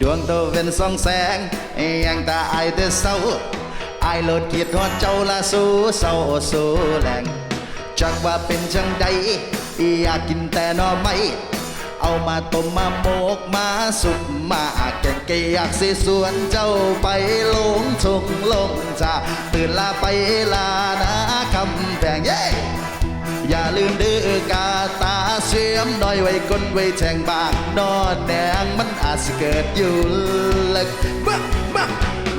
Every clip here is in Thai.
ดวงตัวเป็นสองแสงยังตาไอายแต่เศร้าไอายโลดเกียดฮอดเจ้าละสู้เศร้าสู้แรงจักว่าเป็นจังใดอยากกินแต่นอไม่เอามาต้มมาโมกมาสุกมาแกงเกอยากสิสวนเจ้าไปลงทงลงจ่าตื่นลาไปลานะคำแพงเย้ อย่าลืมดื้อกาตาเสียมน้อยไว้ก้นไว้แทงบางนอนแดงมันอาจสิเกิดอยู่ลึกมามา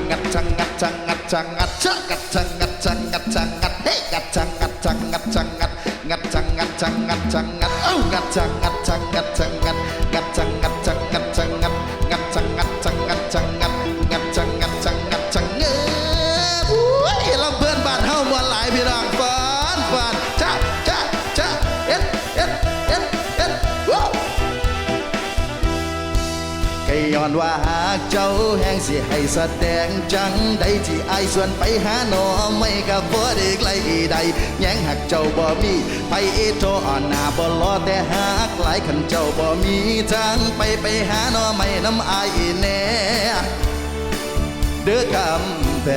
งัดชังงัดชังงัดชังงัดชังงัดชังงัดชังงัดชังงัดเฮ้งัดชังงัดชังงัดชังงัดงัดชังงัดชังงัดชังงัดเอ้างัดชังงัดชังงัดชังงัดงัดชัง อนว่าหากเจ้าแห่งสิให้แสดงจังใดที่อายส่วนไปหาหนอไม่กับบ่ได้ไกลใดแยังหักเจ้าบ่มีไปโทอ่อนหน้าบ่รอแต่หากหลายขันเจ้าบ่มีทางไปไปหาหนอไม่น้ำอายแน่เด้อกำแพ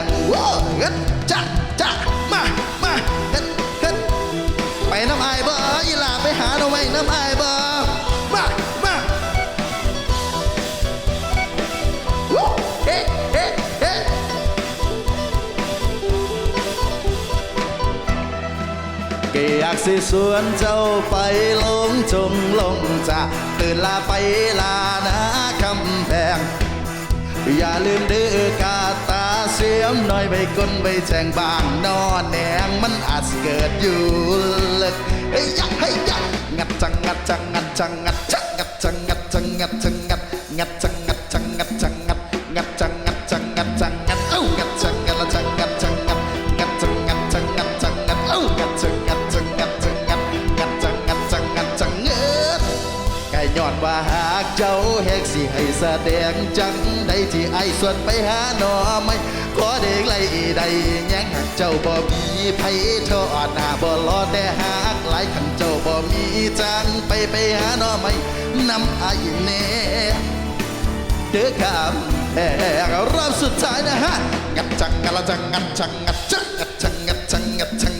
งว้าวเฮ็จ้าจ้ามามาเฮ็ดเฮ็ดไปน้ำอายบ่อีหลาไปหาหน่อไม้น้ำอาย ก็อยากสิสวนเจ้าไปลงจงลงจ่าตื่นลาไปลานาคำแพง อย่าลืมดื้อกาตาเสียมน้อยไปก้นไปแจงบางนอนแหนงมันอาจเกิดอยู่ลึกเฮ้ยยะเฮ้ยยะงัดจังงัดจังงัดจังงัดจังงัดจังงัดจังงัดจังงัดงัดจังงัดจังงัดจังงัดงัดจังงัดจังงัดจัง ย้อนว่าหากเจ้าเฮกสิให้แสดงจังใดที่ไอ้ส่วนไปหาหนอไม่ขอเด็กไล่ใดยังหักเจ้าบ่มีไผเท่าอาหน้าบ่รอแต่หากหลายขันเจ้าบ่มีจังไปไปหาหนอไม่นำไอ้แน่เด้อคำแพงรอบสุดท้ายนะฮะงัดจังงัดละจังงัดจังงัดจังงัดจังงัดจังงัดจัง